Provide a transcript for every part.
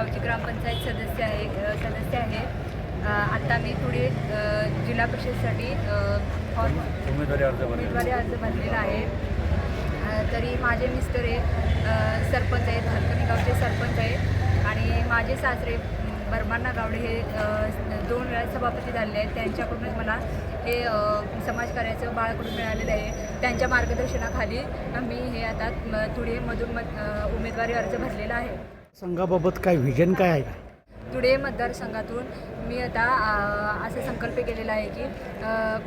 गावची ग्रामपंचायत सदस्य आहे सदस्य आहे. आता मी पुढे जिल्हा परिषदसाठी फॉर्म उमेदवारी अर्ज भरलेला आहे. तरी माझे मिस्टर हे सरपंच आहेत हलकणी गावचे सरपंच आहेत. आणि माझे सासरे बर्मांना गावडे हे दोन वेळा सभापती झालेले आहेत. त्यांच्याकडूनच मला हे समाजकार्याचं बाळकडून मिळालेलं आहे. त्यांच्या मार्गदर्शनाखाली मी हे आता थोडे मधून मध उमेदवारी अर्ज भरलेला आहे. संघाबाबत काय व्हिजन काय आहे? धुळे मतदारसंघातून मी आता असा संकल्प केलेला आहे की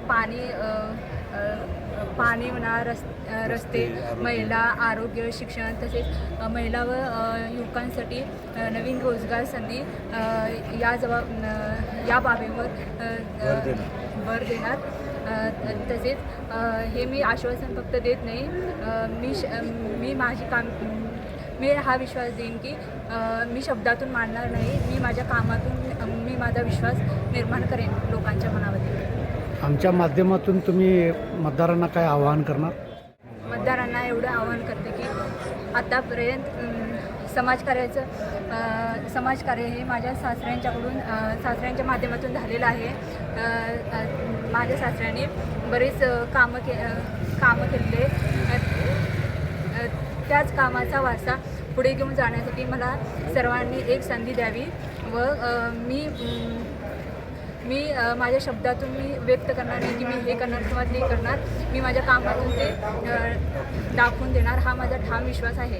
पाणी पाणी म्हणा रस रस्ते महिला आरोग्य शिक्षण तसेच महिला व युवकांसाठी नवीन रोजगार संधी या जबाब या बाबीवर भर देणार. तसेच हे मी आश्वासन फक्त देत नाही. मी श मी माझी काम मी हा विश्वास देईन की मी शब्दातून मांडणार नाही मी माझ्या कामातून मी माझा विश्वास निर्माण करेन लोकांच्या मनामध्ये. आमच्या माध्यमातून तुम्ही मतदारांना काय आवाहन करणार? मतदारांना एवढं आवाहन करते की आतापर्यंत समाजकार्याचं समाजकार्य हे माझ्या सासऱ्यांच्याकडून सासऱ्यांच्या माध्यमातून झालेलं आहे. माझ्या सासऱ्यांनी बरेच कामं के कामं केलेले त्याच कामाचा वारसा पुढे घेऊन जाण्यासाठी मला सर्वांनी एक संधी द्यावी व मी मी माझ्या शब्दातून मी व्यक्त करणार नाही की मी हे करणार किंवा ते करणार. मी माझ्या कामातून ते दाखवून देणार. हा माझा ठाम विश्वास आहे.